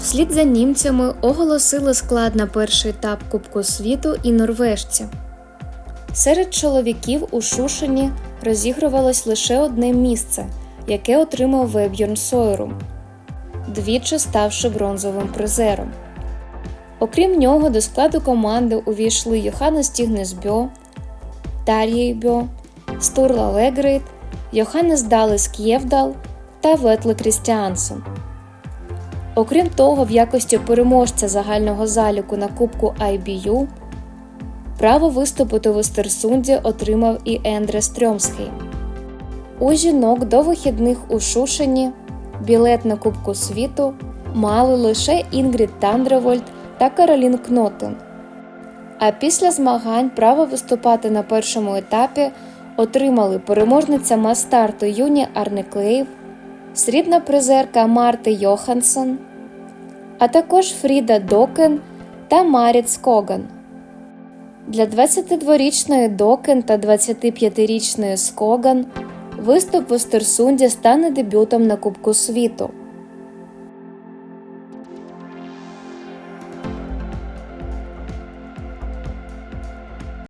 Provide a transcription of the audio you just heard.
Вслід за німцями оголосили склад на перший етап Кубку світу і норвежці. Серед чоловіків у Шушені розігрувалось лише одне місце, яке отримав Веб'йорн Сойрум, двічі ставши бронзовим призером. Окрім нього, до складу команди увійшли Йоханнес Тігнес Бьо, Тар'єй Бьо, Стурла Легрейт, Йоханнес Далес К'євдал та Ветле Крістіансен. Окрім того, в якості переможця загального заліку на Кубку IBU право виступити в Остерсунді отримав і Ендре Стрьомсхейм. У жінок до вихідних у Шушені білет на Кубку світу мали лише Інгрід Тандревольд та Каролін Кнотен. А після змагань право виступати на першому етапі отримали переможниця мастарту Юні Арнеклеїв, срібна призерка Марти Йоханссон, а також Фріда Докен та Маріт Скоган. Для 22-річної Докен та 25-річної Скоган виступ в Остерсунді стане дебютом на Кубку світу.